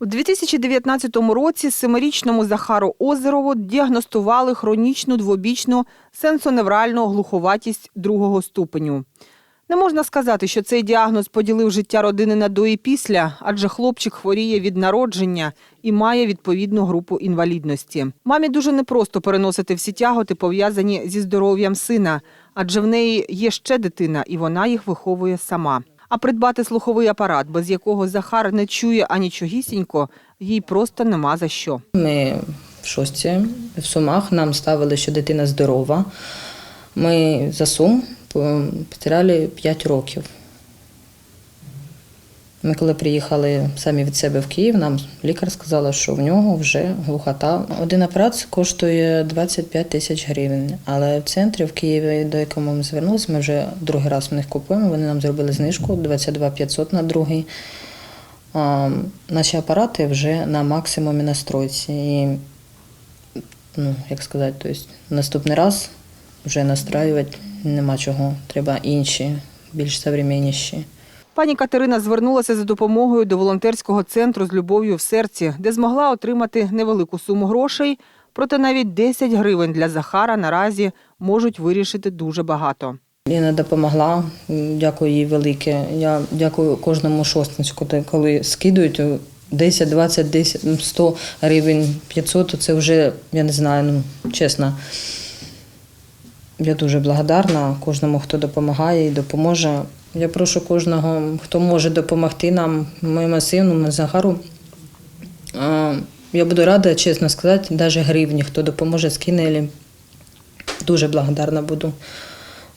У 2019 році семирічному Захару Озерову діагностували хронічну двобічну сенсоневральну глуховатість другого ступеню. Не можна сказати, що цей діагноз поділив життя родини на до і після, адже хлопчик хворіє від народження і має відповідну групу інвалідності. Мамі дуже непросто переносити всі тяготи, пов'язані зі здоров'ям сина, адже в неї є ще дитина, і вона їх виховує сама. А придбати слуховий апарат, без якого Захар не чує анічогісінько, їй просто нема за що. Ми в шості в Сумах нам ставили, що дитина здорова. Ми за Сум по- потеряли 5 років. Ми коли приїхали самі від себе в Київ, нам лікар сказала, що в нього вже глухота. Один апарат коштує 25 тисяч гривень. Але в центрі в Києві, до якого ми звернулися, ми вже другий раз в них купуємо. Вони нам зробили знижку 22 500 на другий. А, наші апарати вже на максимумі настройці. І, ну, як сказати, то есть, наступний раз вже настраювати нема чого. Треба інші, більш современніші. Пані Катерина звернулася за допомогою до волонтерського центру з любов'ю в серці, де змогла отримати невелику суму грошей. Проте навіть 10 гривень для Захара наразі можуть вирішити дуже багато. Ліна допомогла, дякую їй велике. Я дякую кожному шостинську, коли скидують 10, 20, 10, ну, 100 гривень, 500, то це вже, я не знаю, ну, чесно. Я дуже благодарна кожному, хто допомагає і допоможе. Я прошу кожного, хто може допомогти нам, моєму сину, Захару. Я буду рада, чесно сказати, навіть гривні, хто допоможе, скине. Дуже благодарна буду.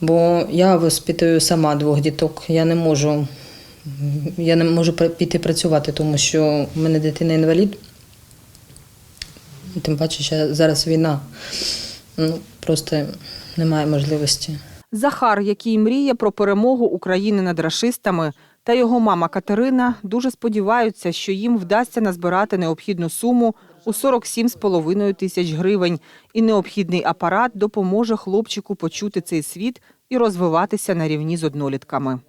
Бо я воспитую сама двох діток. Я не можу, я не можу піти працювати, тому що в мене дитина інвалід. Тим паче, що зараз війна. Просто немає можливості. Захар, який мріє про перемогу України над рашистами, та його мама Катерина дуже сподіваються, що їм вдасться назбирати необхідну суму у 47,5 тисяч гривень, і необхідний апарат допоможе хлопчику почути цей світ і розвиватися на рівні з однолітками.